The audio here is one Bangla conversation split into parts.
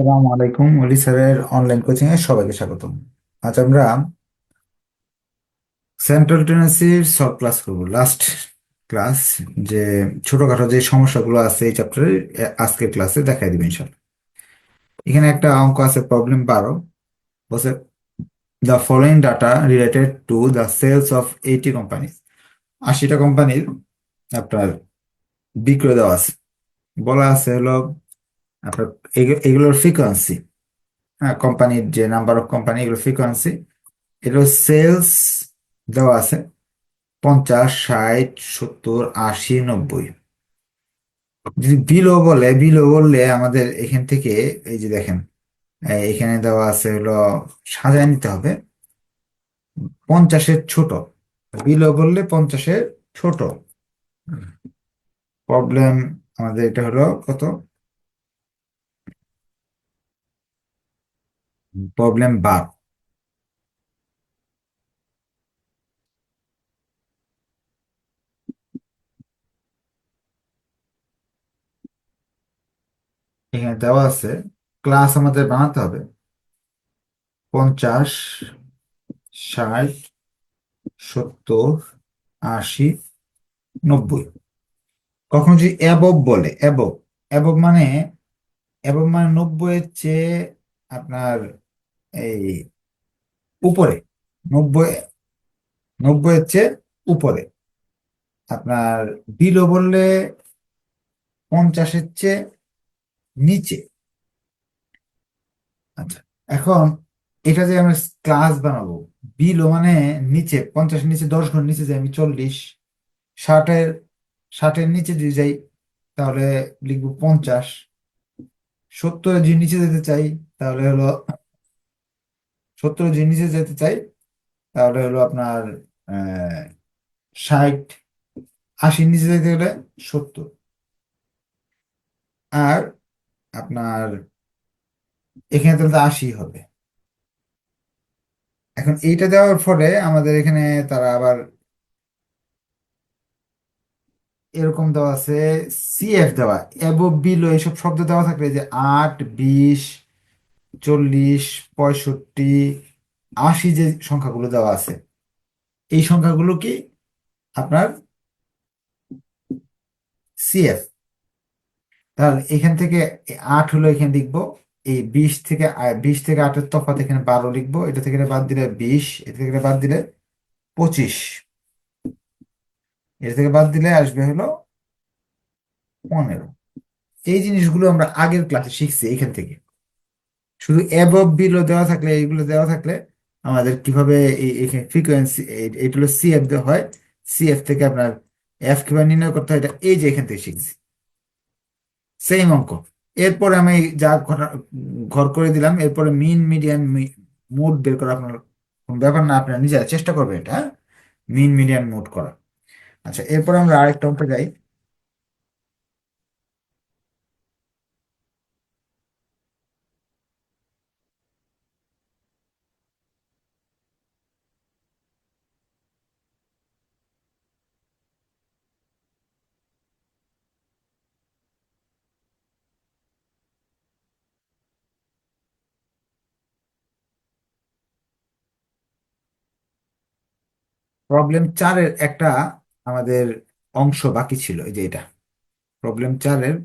আসসালামু আলাইকুম অলি স্যারের অনলাইন কোচিং এ সবাইকে স্বাগতম। আজ আমরা সেন্ট্রাল টেনেসির সলভ ক্লাস করব। লাস্ট ক্লাস যে ছোটখাটো যে সমস্যাগুলো আছে এই চ্যাপ্টারে আজকের ক্লাসে দেখাই দিবেন ইনশাল্লাহ। এখানে একটা অঙ্ক আছে প্রবলেম বারো। বলছে the following data related to the sales of eighty company আশিটা কোম্পানির আপনার বিক্রয় দেওয়া আছে। বলা আছে হলো আপনার এগু- এগুলোর ফ্রিকোয়েন্সি হ্যাঁ কোম্পানির যে নাম্বার অফ কোম্পানি এগুলো ফ্রিকোয়েন্সি এগুলো সেলস দেওয়া আছে পঞ্চাশ, ষাট, সত্তর, আশি, নব্বই। যদি বিলো বলে বিলো বললে আমাদের এখান থেকে, এই যে দেখেন এখানে দেওয়া আছে হলো সাজায় নিতে হবে। পঞ্চাশের ছোট বিলো বললে পঞ্চাশের ছোট। প্রবলেম আমাদের এটা হলো কত? প্রবলেম বার। এখানে দেওয়া আছে ক্লাস আমাদের বানাতে হবে। পঞ্চাশ, ষাট, সত্তর, আশি, নব্বই। কখনো যদি অ্যাবভ বলে অ্যাবভ অ্যাবভ মানে অ্যাবভ মানে নব্বই এর চেয়ে আপনার এই উপরে, নব্বই নব্বই এর চেয়ে উপরে। আপনার বিলো বললে পঞ্চাশের চেয়ে নিচে। আচ্ছা এখন এটা যে আমরা ক্লাস বানাবো বিলো মানে নিচে পঞ্চাশের নিচে, দশ গুণ নিচে যাই আমি চল্লিশ, ষাটের ষাটের নিচে যদি যাই, তাহলে লিখব পঞ্চাশ। সত্তরের যদি নিচে যেতে চাই, তাহলে হলো সত্তরের যদি নিচে যেতে চাই, তাহলে হলো আপনার ষাট আশির নিচে যেতে গেলে সত্তর। আর আপনার, এখানে তাহলে আশি হবে। এখন এইটা দেওয়ার ফলে আমাদের এখানে তারা আবার এরকম দেওয়া আছে সিএফ দেওয়া অ্যাবভ বিলো এইসব শব্দ দেওয়া থাকলে যে আট, বিশ চল্লিশ, পঁয়ষট্টি, আশি যে সংখ্যাগুলো দেওয়া আছে, এই সংখ্যাগুলো কি আপনার সিএফ তাহলে এখান থেকে আট হলো এখানে লিখব, এই বিশ থেকে বিশ থেকে আটের তফাৎ এখানে বারো লিখব, এটা থেকে বাদ দিলে বিশ, এটা থেকে বাদ দিলে পঁচিশ। এটা থেকে বাদ দিলে আসবে হলো পনেরো। এই জিনিসগুলো আমরা আগের ক্লাসে শিখছি এখান থেকে। শুধু অ্যাবভ বিলো দেওয়া থাকলে, এইগুলো দেওয়া থাকলে আমাদের কীভাবে এই ফ্রিকোয়েন্সি এটা হলো সিএফ দেওয়া হয়। সিএফ থেকে আপনার এফ কীভাবে নির্ণয় করতে হয়, এটা এই যে এখান থেকে শিখছি। সেম অঙ্ক। এরপরে আমি যা ঘর করে দিলাম, এরপরে মিন মিডিয়ান মোড বের করা আপনার কোনো ব্যাপার না, আপনারা নিজেরা চেষ্টা করবেন এটা মিন মিডিয়ান মোড করা। আচ্ছা এরপরে আমরা আরেকটা অঙ্কে যাই। প্রবলেম চারের একটা আমাদের অংশ বাকি ছিল, এই যে এটা। প্রবলেম চারের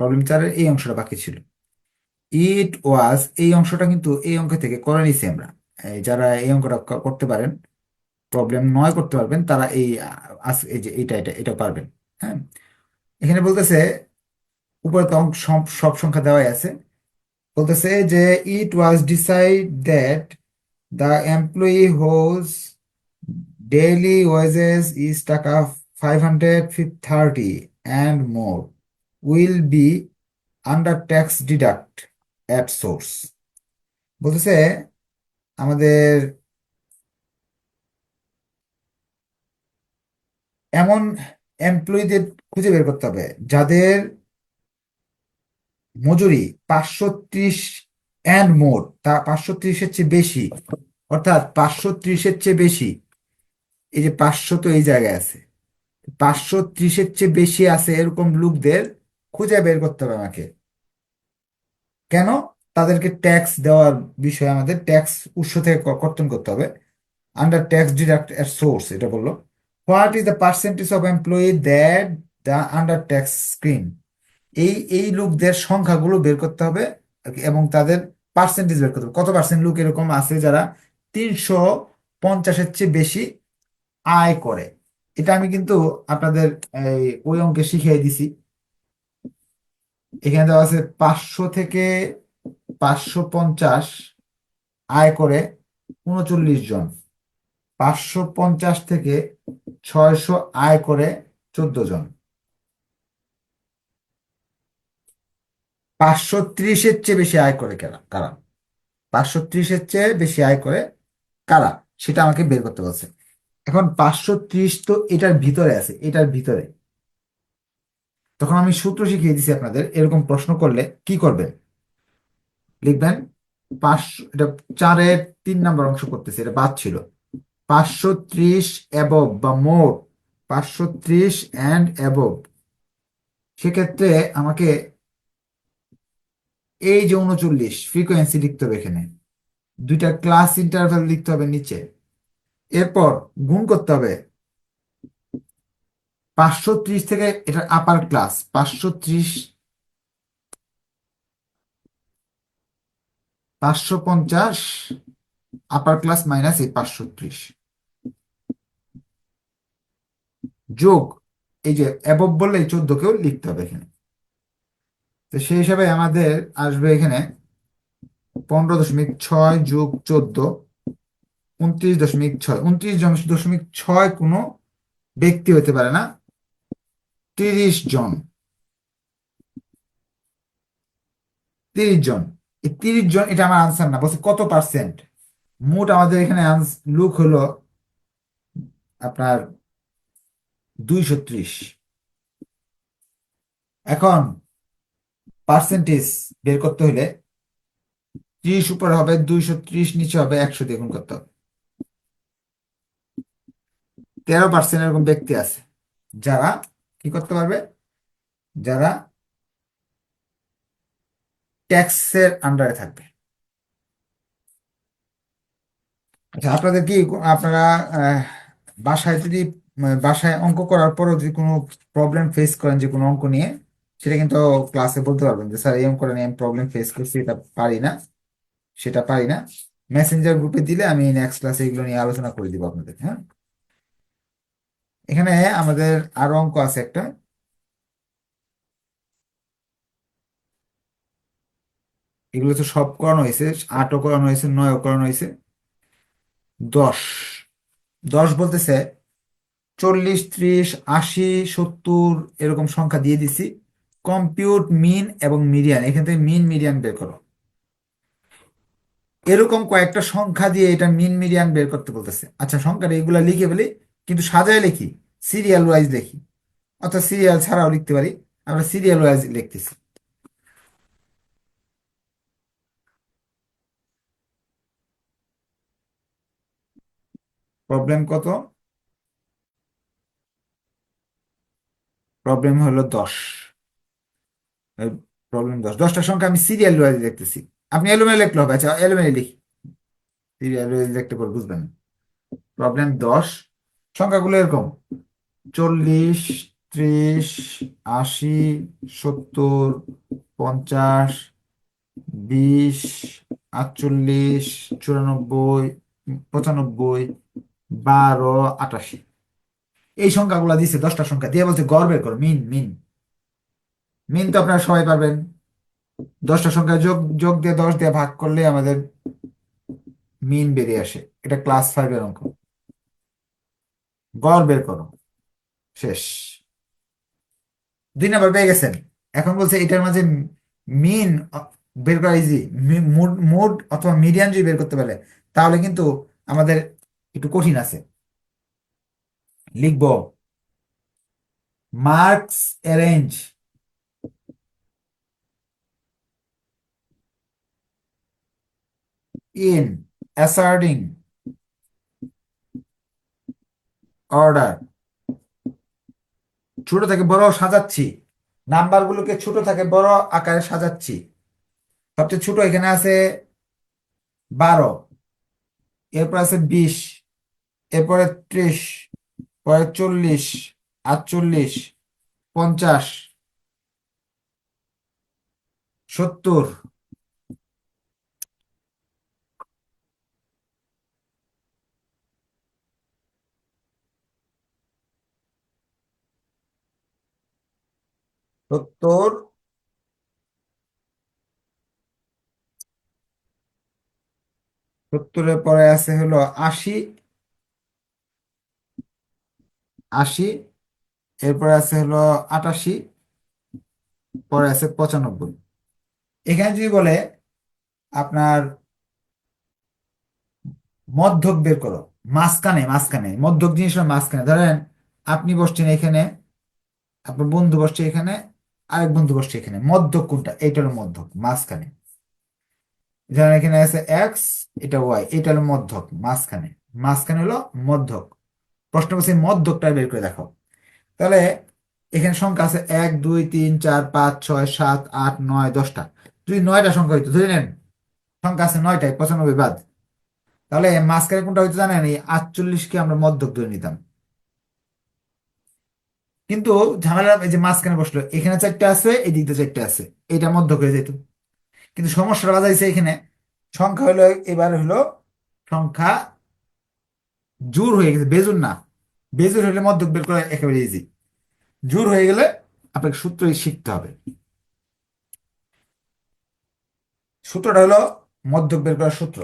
প্রবলেম চারের এই অংশটা বাকি ছিল। ইট ওয়াজ এই অংশটা কিন্তু এই অঙ্ক থেকে করে নিছি আমরা। যারা এই অঙ্কটা করতে পারেন প্রবলেম নয় করতে পারবেন, তারা এই এই যে এটা এটা এটা পারবেন হ্যাঁ? এখানে বলতেছে, উপরে তো সব সংখ্যা দেওয়াই আছে। বলতেছে যে it was decide that the employee whose daily wages is টাকা five hundred thirty and more will be under tax deduct at source বলতেছে, আমাদের এমন এমপ্লয়ীদের খুঁজে বের করতে হবে, যাদের মজুরি পাঁচশো ত্রিশ অ্যান্ড মোর তা পাঁচশো ত্রিশের চেয়ে বেশি, অর্থাৎ পাঁচশো ত্রিশের চেয়ে বেশি। এই যে পাঁচশো তো এই জায়গায় আছে। পাঁচশো ত্রিশের চেয়ে বেশি আছে এরকম লোকদের খুঁজে বের করতে হবে আমাকে। কেন? তাদেরকে ট্যাক্স দেওয়ার বিষয়ে আমাদের ট্যাক্স উৎস থেকে কর্তন করতে হবে। আন্ডার ট্যাক্স ডিডাক্ট এর সোর্স এটা বলল। What is the percentage of employee that the under tax screen এই এই লোকদের সংখ্যাগুলো বের করতে হবে এবং তাদের পার্সেন্টেজ বের করতে হবে। কত পার্সেন্ট লোক এরকম আছে যারা তিনশো পঞ্চাশের চেয়ে বেশি আয় করে। এটা আমি কিন্তু আপনাদের ওই অঙ্কে শিখিয়ে দিছি। এখানে দেওয়া আছে পাঁচশো থেকে পাঁচশো পঞ্চাশ আয় করে উনচল্লিশ জন। পাঁচশো পঞ্চাশ থেকে ছয়শো আয় করে চোদ্দ জন। পাঁচশো ত্রিশের চেয়ে বেশি আয় করে কারা? কারা? পাঁচশো ত্রিশের চেয়ে বেশি আয় করে কারা? সেটা আমাকে বের করতে বলছে। এখন পাঁচশো ত্রিশ তো এটার ভিতরে আছে, এটার ভিতরে। তখন আমি সূত্র শিখিয়ে দিছি আপনাদের, এরকম প্রশ্ন করলে কি করবেন? লিখবেন, পাঁচশো, এটা চারের তিন নম্বর অংশ করতেছে, এটা বাদ ছিল। পাঁচশো ত্রিশ অ্যাবভ বা মোট পাঁচশো ত্রিশ অ্যান্ড অ্যাবভ সেক্ষেত্রে আমাকে এই যে উনচল্লিশ ফ্রিকোয়েন্সি লিখতে হবে এখানে। দুইটা ক্লাস ইন্টারভ্যাল লিখতে হবে নিচে। এরপর গুণ করতে হবে পাঁচশো ত্রিশ থেকে এটা আপার ক্লাস পাঁচশো ত্রিশ পাঁচশো পঞ্চাশ আপার ক্লাস মাইনাস এই পাঁচশো ত্রিশ। যোগ, এই যে অ্যাবভ বললে এই চোদ্দকেও লিখতে হবে এখানে। তো সেই হিসাবে আমাদের আসবে এখানে পনেরো দশমিক ছয় যোগ চোদ্দ উনত্রিশ দশমিক ছয়, উনত্রিশ দশমিক ছয় কোনো ব্যক্তি হতে পারে না। তিরিশ জন। তিরিশ জন। এই তিরিশ জন, এটা আমার আনসার না, বলছে কত পার্সেন্ট মোট আমাদের এখানে লুক হলো আপনার দুইশো ত্রিশ। এখন পার্সেন্টেজ বের করতে হলে ত্রিশ উপরে হবে, দুইশো ত্রিশ নিচে হবে, একশো দিয়ে গুণ করতে হবে। তেরো পার্সেন্ট এরকম ব্যক্তি আছে। যারা কি করতে পারবে? যারা ট্যাক্সের আন্ডারে থাকবে। আচ্ছা আপনাদের কি আপনারা বাসায় যদি, বাসায় অঙ্ক করার পরও যদি কোনো প্রবলেম ফেস করেন যে কোনো অঙ্ক নিয়ে, সেটা কিন্তু ক্লাসে বলতে পারবেন যে, স্যার, এই অঙ্কটা নিয়ে আমি প্রবলেম ফেস করছি, এটা পারি না, সেটা পারি না। মেসেঞ্জার গ্রুপে দিলে আমি নেক্সট ক্লাসে এগুলো নিয়ে আলোচনা করে দিব আপনাদের হ্যাঁ? এখানে আমাদের আরও অঙ্ক আছে একটা। এগুলো তো সব করানো হয়েছে, আটও করানো হয়েছে, নয়ও করানো হয়েছে। দশ। দশ বলতেছে চল্লিশ, ত্রিশ, আশি, সত্তর এরকম সংখ্যা দিয়ে দিছি। কম্পিউট মিন এবং মিডিয়ান এখান থেকে মিন মিডিয়ান বের করো। এরকম কয়েকটা সংখ্যা দিয়ে এটা মিন মিডিয়ান বের করতে বলতেছে। আচ্ছা সংখ্যাটা এগুলা লিখে ফেলি। কিন্তু সাজায় লিখি সিরিয়াল ওয়াইজ লিখি। অর্থাৎ সিরিয়াল ছাড়াও লিখতে পারি, আমরা সিরিয়াল ওয়াইজ লিখতেছি। প্রবলেম কত? প্রবলেম হলো দশ। প্রবলেম দশ। দশটা সংখ্যা আমি সিরিয়াল ওয়াইজ লিখতেছি। আপনি এলোমেলো লিখলে হবে। আচ্ছা এলোমেলো লিখি। সিরিয়াল ওয়াইজ লিখতে পর বুঝবেন প্রবলেম দশ। সংখ্যাগুলো এরকম। চল্লিশ, ত্রিশ, আশি, সত্তর, পঞ্চাশ, বিশ, আটচল্লিশ, চুরানব্বই, পঁচানব্বই, বারো, আটাশি। এই সংখ্যাগুলো দিচ্ছে দশটা সংখ্যা। দিয়ে বলছে গড় বের করো, মিন মিন। মিন তো আপনারা সবাই পারবেন। দশটা সংখ্যা যোগ যোগ দিয়ে দশ দিয়ে ভাগ করলে আমাদের মিন বেরিয়ে আসে। এটা ক্লাস ফাইভের অঙ্ক। গড় বের করো। শেষ। দুই নাম্বার পেয়ে গেছেন। এখন বলছে এটার মাঝে মিন বের করা ইজি মোড অথবা মিডিয়ান যদি বের করতে পারে, তাহলে কিন্তু আমাদের একটু কঠিন আছে। লিখব। Marks arrange. in asserting order ছোট থেকে বড় সাজাচ্ছি। নাম্বারগুলোকে ছোট থেকে বড় আকারে সাজাচ্ছি। সবচেয়ে ছোট এখানে আছে বারো, এরপর আছে বিশ, এরপরে ত্রিশ, পরে চল্লিশ, আটচল্লিশ, পঞ্চাশ, সত্তর সত্তর সত্তরের পরে আছে হলো আশি আশি, এরপরে আছে হলো আটাশি, পরে আছে পঁচানব্বই। এখানে যদি বলে আপনার মধ্যক বের করো, মাঝখানে মাঝখানে, মধ্যক জিনিসটা মাঝখানে। ধরেন আপনি বসছেন এখানে, আপনার বন্ধু বসছে এখানে আরেক বন্ধু বসছে এখানে মধ্যক কোনটা? হলো মধ্যক মাঝখানে। এখানে আছে এক্স এটা ওয়াই এটা হলো মধ্যক মাঝখানে। মাঝখানে হলো মধ্যক প্রশ্ন করছে মধ্যকটা বের করে দেখো তাহলে এখানে সংখ্যা আছে এক, দুই, তিন, চার, পাঁচ, ছয়, সাত, আট, নয়, দশটা। যদি নয়টা সংখ্যা হইতো, ধরে নেন, সংখ্যা আছে নয়টায়, পঁচানব্বই বাদ। তাহলে মাঝখানে কোনটা হইতো জানেন? এই আটচল্লিশকে আমরা মধ্যক ধরে নিতাম। কিন্তু ঝামেলা এই যে মাঝখানে বসল, এখানে চারটে আছে, এই দিকটা চারটে আছে। এটা মধ্যক হয়ে যেত। কিন্তু সমস্যাটা বাজাইছে এখানে। সংখ্যা হলো এবার হলো সংখ্যা জোর হয়ে গেছে বেজুর না। বেজুর হলে মধ্যক বের করা একেবারে ইজি জোর হয়ে গেলে আপনাকে সূত্র শিখতে হবে। সূত্রটা হলো মধ্যক বের করার সূত্র।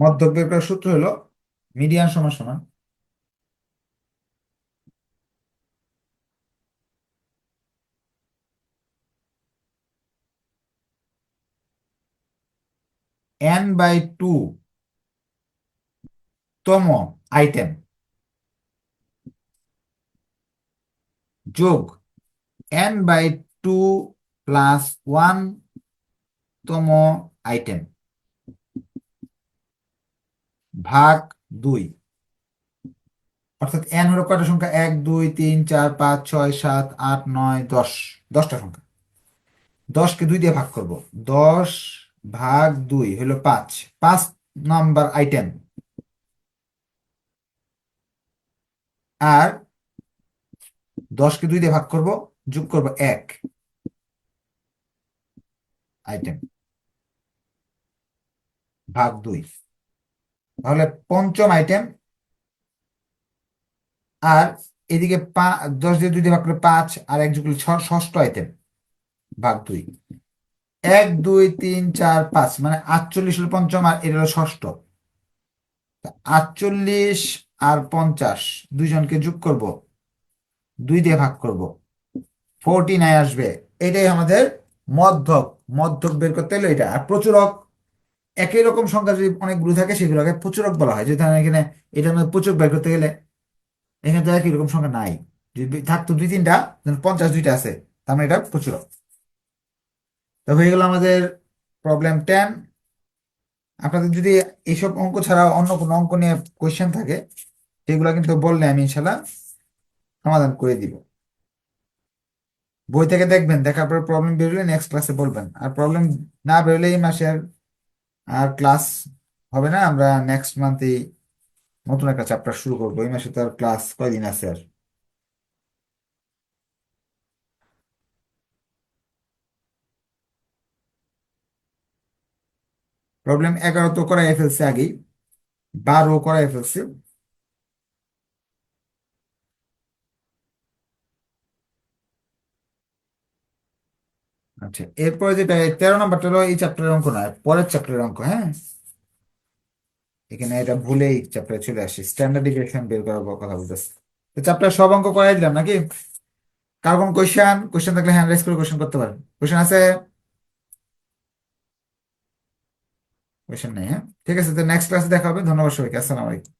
মধ্যক বের করার সূত্র হলো মিডিয়ান সমান সমান। এন বাই টু তম আইটেম যোগ n by two plus one তম আইটেম ভাগ দুই। অর্থাৎ এন হলো কয়টা সংখ্যা? এক, দুই, তিন, চার, পাঁচ, ছয়, সাত, আট, নয়, দশ। দশটা সংখ্যা। দশকে দুই দিয়ে ভাগ করব। দশ ভাগ দুই হলো পাঁচ। পাঁচ নাম্বার আইটেম আর দশকে দুই দিয়ে ভাগ করব, যোগ করব এক আইটেম ভাগ দুই। তাহলে পঞ্চম আইটেম আর এদিকে দশ দিয়ে দুই দিয়ে ভাগ করলে পাঁচ, আর এক যোগ ষষ্ঠ আইটেম ভাগ দুই। এক, দুই, তিন, চার, পাঁচ মানে আটচল্লিশ হলো পঞ্চম আর এটা হলো ষষ্ঠ। আটচল্লিশ আর পঞ্চাশ, দুইজনকে যোগ করব, দুই দিয়ে ভাগ করব। ফোরটি নাইন আসবে। এটাই আমাদের মধ্যক মধ্যক বের করতে হলে এটা, আর প্রচুরক একই রকম সংখ্যা যদি অনেক অনেকগুলো থাকে, সেগুলোকে প্রচুরক বলা হয়। যেহেতু এখানে এটার মধ্যে প্রচুরক বের করতে গেলে এখানে তো একই রকম সংখ্যা নাই। যদি থাকতো দুই তিনটা পঞ্চাশ দুইটা আছে, তার মানে এটা প্রচুরক। তো হয়ে গেল আমাদের প্রবলেম টেন আপনাদের যদি এইসব অঙ্ক ছাড়া অন্য কোনো অঙ্ক নিয়ে কোয়েশ্চেন থাকে, সেগুলো কিন্তু বললে আমি ইনশাল্লাহ সমাধান করে দিব। বই থেকে দেখবেন, দেখার পর প্রবলেম বেরোলে নেক্সট ক্লাসে বলবেন। আর প্রবলেম না বেরোলে এই মাসে আর আর ক্লাস হবে না, আমরা নেক্সট মান্থে নতুন একটা চ্যাপ্টার শুরু করব। এই মাসে তো আর ক্লাস কয়দিন আছে আর? প্রবলেম এগারো তো করাই ফেলছে আগেই, বারো করাই ফেলছে। আচ্ছা এরপরে যেটা তেরো নম্বরটা হলো এই চ্যাপ্টারের অঙ্ক নয়, পরের চ্যাপ্টারের অঙ্ক হ্যাঁ? এখানে এটা ভুলেই চ্যাপ্টারে চলে আসি স্ট্যান্ডার্ড ডিভিয়েশন বের করার কথা বলতেছে। তো চ্যাপ্টার সব অঙ্ক করাই দিলাম নাকি? কার কোন কোয়েশ্চেন কোয়েশ্চেন থাকলে হ্যান্ড রাইজ করে কোয়েশ্চেন করতে পারেন। কোয়েশ্চেন আছে? কোয়েশ্চেন নেই হ্যাঁ? ঠিক আছে, তো নেক্সট ক্লাসে দেখা হবে, ধন্যবাদ সবাইকে, আসসালামু আলাইকুম।